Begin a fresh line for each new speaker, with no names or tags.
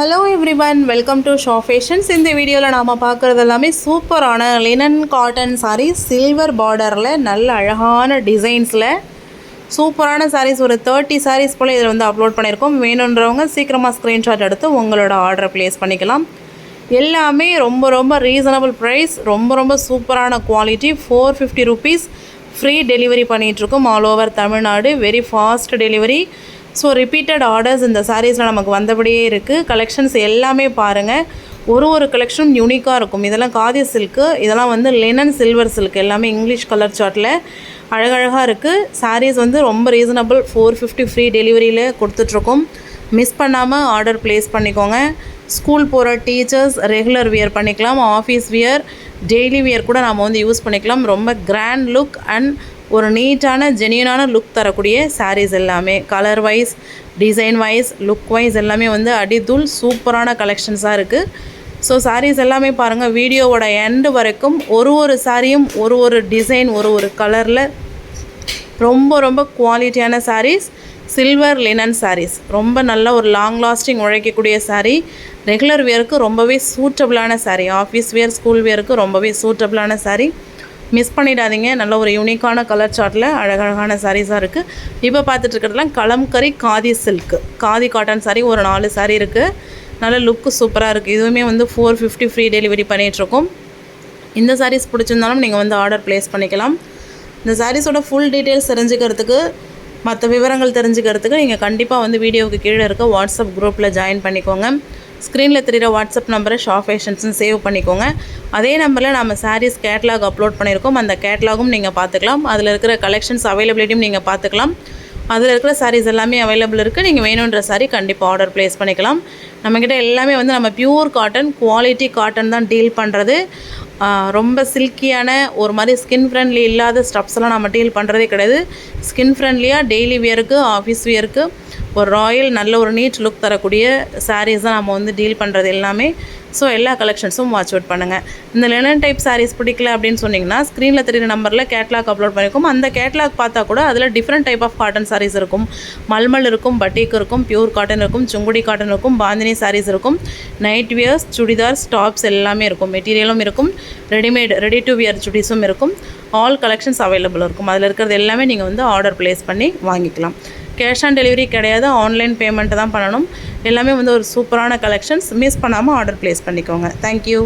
Hello everyone welcome to Sha fashions இந்த வீடியோவில் நாம் பார்க்குறது எல்லாமே சூப்பரான லினன் காட்டன் சாரீஸ் சில்வர் பார்டரில் நல்ல அழகான டிசைன்ஸில் சூப்பரான சாரீஸ் ஒரு தேர்ட்டி சாரீஸ் போல் இதில் வந்து அப்லோட் பண்ணியிருக்கோம். வேணுன்றவங்க சீக்கிரமாக ஸ்க்ரீன்ஷாட் எடுத்து உங்களோட ஆர்டரை ப்ளேஸ் பண்ணிக்கலாம். எல்லாமே ரொம்ப ரொம்ப ரீசனபிள் ப்ரைஸ் ரொம்ப ரொம்ப சூப்பரான quality four fifty rupees free delivery பண்ணிகிட்ருக்கோம் all over Tamil Nadu very fast delivery so repeated orders இந்த சாரீஸில் நமக்கு வந்தபடியே இருக்குது கலெக்ஷன்ஸ் எல்லாமே பாருங்கள் ஒரு ஒரு கலெக்ஷனும் யூனிக்காக இருக்கும். இதெல்லாம் காதி சில்க்கு இதெல்லாம் வந்து லெனன் சில்வர் சில்க் எல்லாமே இங்கிலீஷ் கலர் சார்ட்டில் அழகழகாக இருக்குது சாரீஸ் வந்து ரொம்ப ரீசனபிள் ஃபோர் ஃபிஃப்டி ஃப்ரீ டெலிவரியில் கொடுத்துட்ருக்கோம். மிஸ் பண்ணாமல் ஆர்டர் ப்ளேஸ் பண்ணிக்கோங்க. ஸ்கூல் போகிற டீச்சர்ஸ் ரெகுலர் வியர் பண்ணிக்கலாம். ஆஃபீஸ் வியர் டெய்லி வியர் கூட நம்ம வந்து யூஸ் பண்ணிக்கலாம். ரொம்ப கிராண்ட் லுக் அண்ட் ஒரு நீட்டான ஜென்யூனான லுக் தரக்கூடிய சாரீஸ் எல்லாமே. Colour wise design wise look wise எல்லாமே வந்து அடிதூள் சூப்பரான கலெக்ஷன்ஸாக இருக்குது ஸோ சாரீஸ் எல்லாமே பாருங்கள் வீடியோவோட எண்டு வரைக்கும் ஒரு ஒரு சாரியும் ஒரு ஒரு டிசைன் ஒரு ஒரு கலரில் ரொம்ப ரொம்ப குவாலிட்டியான சாரீஸ் சில்வர் லினன் சாரீஸ் ரொம்ப நல்ல ஒரு லாங் லாஸ்டிங் உழைக்கக்கூடிய சாரீ ரெகுலர் வியருக்கு ரொம்பவே சூட்டபிளான சாரீ ஆஃபீஸ் வியர் ஸ்கூல் வியருக்கு ரொம்பவே சூட்டபிளான சாரீ மிஸ் பண்ணிடாதீங்க. நல்ல ஒரு யூனிக்கான கலர் சார்ட்டில் அழகழகான சாரீஸாக இருக்குது இப்போ பார்த்துட்டு இருக்கிறதுலாம் கலம்கரி காதி சில்க் காதி காட்டன் சாரீ ஒரு நாலு சாரீ இருக்குது நல்ல லுக்கு சூப்பராக இருக்குது இதுவுமே வந்து ஃபோர் ஃபிஃப்டி ஃப்ரீ டெலிவரி பண்ணிகிட்ருக்கோம் இந்த சாரீஸ் பிடிச்சிருந்தாலும் நீங்கள் வந்து ஆர்டர் ப்ளேஸ் பண்ணிக்கலாம். இந்த சாரீஸோட ஃபுல் டீட்டெயில்ஸ் தெரிஞ்சுக்கிறதுக்கு மற்ற விவரங்கள் தெரிஞ்சுக்கிறதுக்கு நீங்கள் கண்டிப்பாக வந்து வீடியோவுக்கு கீழே இருக்க வாட்ஸ்அப் குரூப்பில் ஜாயின் பண்ணிக்கோங்க. ஸ்க்ரீனில் தெரிகிற வாட்ஸ்அப் நம்பரை ஷா ஃபேஷன்ஸ்னு சேவ் பண்ணிக்கோங்க. அதே நம்பரில் நம்ம சாரீஸ் கேட்லாக் அப்லோட் பண்ணியிருக்கோம். அந்த கேட்லாகும் நீங்கள் பார்த்துக்கலாம். அதில் இருக்கிற கலெக்ஷன்ஸ் அவைலபிலிட்டியும் நீங்கள் பார்த்துக்கலாம். அதில் இருக்கிற சாரீஸ் எல்லாமே அவைலபிள் இருக்குது நீங்கள் வேணுன்ற சாரீ கண்டிப்பாக ஆர்டர் ப்ளேஸ் பண்ணிக்கலாம். நம்மக்கிட்ட எல்லாமே வந்து நம்ம பியூர் காட்டன் குவாலிட்டி காட்டன் தான் டீல் பண்ணுறது ரொம்ப சில்கியான ஒரு மாதிரி ஸ்கின் ஃப்ரெண்ட்லி இல்லாத ஸ்டப்ஸ்லாம் நான் நம்ம டீல் பண்ணுறதே கிடையாது ஸ்கின் ஃப்ரெண்ட்லியாக டெய்லி வியருக்கு ஆஃபீஸ் வியருக்கு ஒரு ராயல் நல்ல ஒரு நீட் லுக் தரக்கூடிய சாரீஸ் தான் நம்ம வந்து டீல் பண்ணுறது எல்லாமே. ஸோ எல்லா கலெக்ஷன்ஸும் வாட்ச் அவுட் பண்ணுங்கள் இந்த லெனன் டைப் சாரீஸ் பிடிக்கல அப்படின்னு சொன்னிங்கன்னா ஸ்க்ரீனில் தெரியுற நம்பரில் கேட்லாக் அப்லோட் பண்ணியிருக்கோம் அந்த கேட்லாக் பார்த்தா கூட அதில் different type of cotton saris இருக்கும். மல்மல் இருக்கும் பட்டிக் இருக்கும் பியூர் காட்டன் இருக்கும் சுங்குடி காட்டன் இருக்கும் பாந்தினி சாரீஸ் இருக்கும். நைட் வியர்ஸ் சுடிதார்ஸ் டாப்ஸ் எல்லாமே இருக்கும். மெட்டீரியலும் இருக்கும். ரெடிமேட் ரெடி டு வியர் சுடிஸும் இருக்கும். ஆல் கலெக்ஷன்ஸ் அவைலபிள் இருக்கும். அதில் இருக்கிறது எல்லாமே நீங்கள் வந்து ஆர்டர் ப்ளேஸ் பண்ணி வாங்கிக்கலாம். கேஷ் ஆன் டெலிவரி கிடையாது. ஆன்லைன் பேமெண்ட்டு தான் பண்ணணும். எல்லாமே வந்து ஒரு சூப்பரான கலெக்ஷன்ஸ் மிஸ் பண்ணாமல் ஆர்டர் ப்ளேஸ் பண்ணிக்கோங்க. Thank you